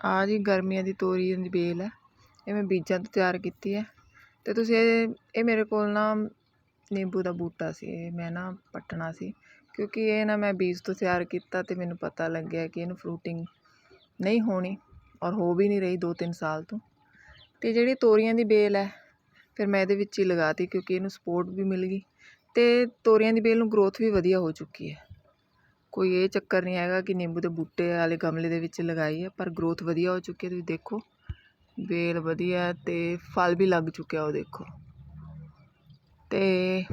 ਆਹ ਜੀ ਗਰਮੀਆਂ ਦੀ ਤੋਰੀਆਂ ਦੀ ਬੇਲ ਹੈ। ਇਹ ਮੈਂ ਬੀਜਾਂ ਤੋਂ ਤਿਆਰ ਕੀਤੀ ਹੈ। ਅਤੇ ਤੁਸੀਂ ਇਹ ਇਹ ਮੇਰੇ ਕੋਲ ਨਾ ਨਿੰਬੂ ਦਾ ਬੂਟਾ ਸੀ। ਇਹ ਮੈਂ ਨਾ ਪੱਟਣਾ ਸੀ। ਕਿਉਂਕਿ ਇਹ ਨਾ ਮੈਂ ਬੀਜ ਤੋਂ ਤਿਆਰ ਕੀਤਾ ਅਤੇ ਮੈਨੂੰ ਪਤਾ ਲੱਗਿਆ ਕਿ ਇਹਨੂੰ ਫਰੂਟਿੰਗ ਨਹੀਂ ਹੋਣੀ ਔਰ ਹੋ ਵੀ ਨਹੀਂ ਰਹੀ ਦੋ ਤਿੰਨ ਸਾਲ ਤੋਂ। ਅਤੇ ਜਿਹੜੀ ਤੋਰੀਆਂ ਦੀ ਬੇਲ ਹੈ, ਫਿਰ ਮੈਂ ਇਹਦੇ ਵਿੱਚ ਹੀ ਲਗਾਤੀ ਕਿਉਂਕਿ ਇਹਨੂੰ ਸਪੋਰਟ ਵੀ ਮਿਲ ਗਈ। ਅਤੇ ਤੋਰੀਆਂ ਦੀ ਬੇਲ ਨੂੰ ਗਰੋਥ ਵੀ ਵਧੀਆ ਹੋ ਚੁੱਕੀ ਹੈ। ਕੋਈ ਇਹ ਚੱਕਰ ਨਹੀਂ ਹੈਗਾ ਕਿ ਨਿੰਬੂ ਦੇ ਬੂਟੇ ਵਾਲੇ ਗਮਲੇ ਦੇ ਵਿੱਚ ਲਗਾਈ ਹੈ, ਪਰ ਗਰੋਥ ਵਧੀਆ ਹੋ ਚੁੱਕੀ ਹੈ, ਤੁਸੀਂ ਦੇਖੋ। ਬੇਲ ਵਧੀਆ ਅਤੇ ਫਲ ਵੀ ਲੱਗ ਚੁੱਕਿਆ ਉਹ ਦੇਖੋ। ਅਤੇ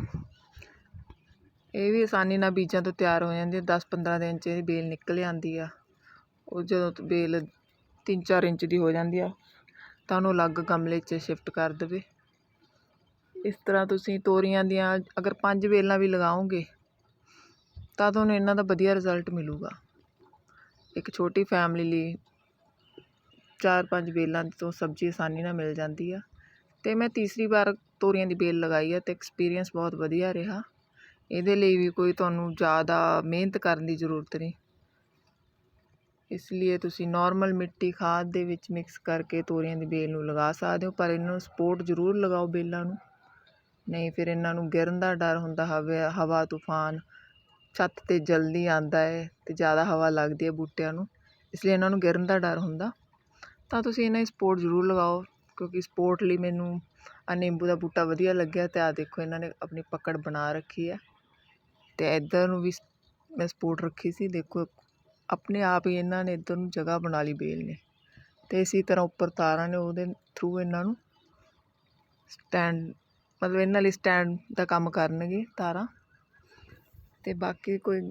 ਇਹ ਵੀ ਆਸਾਨੀ ਨਾਲ ਬੀਜਾਂ ਤੋਂ ਤਿਆਰ ਹੋ ਜਾਂਦੀ ਹੈ ਦਸ ਪੰਦਰਾਂ ਦਿਨ 'ਚ ਇਹ ਬੇਲ ਨਿਕਲ ਆਉਂਦੀ ਆ। ਉਹ ਜਦੋਂ ਬੇਲ ਤਿੰਨ ਚਾਰ ਇੰਚ ਦੀ ਹੋ ਜਾਂਦੀ ਆ, ਤਾਂ ਉਹਨੂੰ ਅਲੱਗ ਗਮਲੇ 'ਚ ਸ਼ਿਫਟ ਕਰ ਦੇਵੇ। ਇਸ ਤਰ੍ਹਾਂ ਤੁਸੀਂ ਤੋਰੀਆਂ ਦੀਆਂ ਅਗਰ ਪੰਜ ਬੇਲਾਂ ਵੀ ਲਗਾਓਗੇ ਤਾਂ ਤੁਹਾਨੂੰ ਇਹਨਾਂ ਦਾ ਵਧੀਆ ਰਿਜ਼ਲਟ ਮਿਲੂਗਾ। ਇੱਕ ਛੋਟੀ ਫੈਮਲੀ ਲਈ ਚਾਰ ਪੰਜ ਵੇਲਾਂ ਤੋਂ ਸਬਜ਼ੀ ਆਸਾਨੀ ਨਾਲ ਮਿਲ ਜਾਂਦੀ ਆ। ਅਤੇ ਮੈਂ ਤੀਸਰੀ ਵਾਰ ਤੋਰੀਆਂ ਦੀ ਬੇਲ ਲਗਾਈ ਆ ਅਤੇ ਐਕਸਪੀਰੀਅੰਸ ਬਹੁਤ ਵਧੀਆ ਰਿਹਾ। ਇਹਦੇ ਲਈ ਵੀ ਕੋਈ ਤੁਹਾਨੂੰ ਜ਼ਿਆਦਾ ਮਿਹਨਤ ਕਰਨ ਦੀ ਜ਼ਰੂਰਤ ਨਹੀਂ। ਇਸ ਲਈ ਤੁਸੀਂ ਨੋਰਮਲ ਮਿੱਟੀ ਖਾਦ ਦੇ ਵਿੱਚ ਮਿਕਸ ਕਰਕੇ ਤੋਰੀਆਂ ਦੀ ਬੇਲ ਨੂੰ ਲਗਾ ਸਕਦੇ ਹੋ, ਪਰ ਇਹਨਾਂ ਨੂੰ ਸਪੋਰਟ ਜ਼ਰੂਰ ਲਗਾਓ ਬੇਲਾਂ ਨੂੰ। ਨਹੀਂ ਫਿਰ ਇਹਨਾਂ ਨੂੰ ਗਿਰਨ ਦਾ ਡਰ ਹੁੰਦਾ, ਹਵਾ ਹਵਾ, ਤੂਫਾਨ ਛੱਤ 'ਤੇ ਜਲਦੀ ਆਉਂਦਾ ਹੈ ਅਤੇ ਜ਼ਿਆਦਾ ਹਵਾ ਲੱਗਦੀ ਹੈ ਬੂਟਿਆਂ ਨੂੰ, ਇਸ ਲਈ ਇਹਨਾਂ ਨੂੰ ਗਿਰਨ ਦਾ ਡਰ ਹੁੰਦਾ। ਤਾਂ ਤੁਸੀਂ ਇਹਨਾਂ ਦੀ ਸਪੋਰਟ ਜ਼ਰੂਰ ਲਗਾਓ, ਕਿਉਂਕਿ ਸਪੋਰਟ ਲਈ ਮੈਨੂੰ ਆਹ ਨਿੰਬੂ ਦਾ ਬੂਟਾ ਵਧੀਆ ਲੱਗਿਆ ਅਤੇ ਆਹ ਦੇਖੋ ਇਹਨਾਂ ਨੇ ਆਪਣੀ ਪਕੜ ਬਣਾ ਰੱਖੀ ਹੈ ਅਤੇ ਇੱਧਰ ਨੂੰ ਵੀ ਮੈਂ ਸਪੋਰਟ ਰੱਖੀ ਸੀ, ਦੇਖੋ ਆਪਣੇ ਆਪ ਹੀ ਇਹਨਾਂ ਨੇ ਇੱਧਰ ਨੂੰ ਜਗ੍ਹਾ ਬਣਾ ਲਈ ਬੇਲ ਨੇ। ਅਤੇ ਇਸੀ ਤਰ੍ਹਾਂ ਉੱਪਰ ਤਾਰਾਂ ਨੇ ਉਹਦੇ ਥਰੂ ਇਹਨਾਂ ਨੂੰ ਸਟੈਂਡ ਮਤਲਬ ਇਹਨਾਂ ਲਈ ਸਟੈਂਡ ਦਾ ਕੰਮ ਕਰਨਗੇ ਤਾਰਾਂ। ਅਤੇ ਬਾਕੀ ਕੋਈ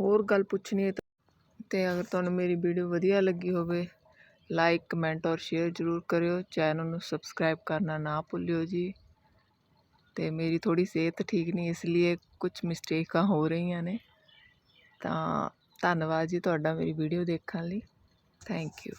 ਹੋਰ ਗੱਲ ਪੁੱਛਣੀ ਹੈ ਅਤੇ ਅਗਰ ਤੁਹਾਨੂੰ ਮੇਰੀ ਵੀਡੀਓ ਵਧੀਆ ਲੱਗੀ ਹੋਵੇ ਲਾਈਕ ਕਮੈਂਟ ਔਰ ਸ਼ੇਅਰ ਜ਼ਰੂਰ ਕਰਿਓ। ਚੈਨਲ ਨੂੰ ਸਬਸਕ੍ਰਾਈਬ ਕਰਨਾ ਨਾ ਭੁੱਲਿਓ ਜੀ। ਅਤੇ ਮੇਰੀ ਥੋੜ੍ਹੀ ਸਿਹਤ ਠੀਕ ਨਹੀਂ, ਇਸ ਲਈ ਕੁਝ ਮਿਸਟੇਕਾਂ ਹੋ ਰਹੀਆਂ ਨੇ। ਤਾਂ ਧੰਨਵਾਦ ਜੀ ਤੁਹਾਡਾ ਮੇਰੀ ਵੀਡੀਓ ਦੇਖਣ ਲਈ। Thank you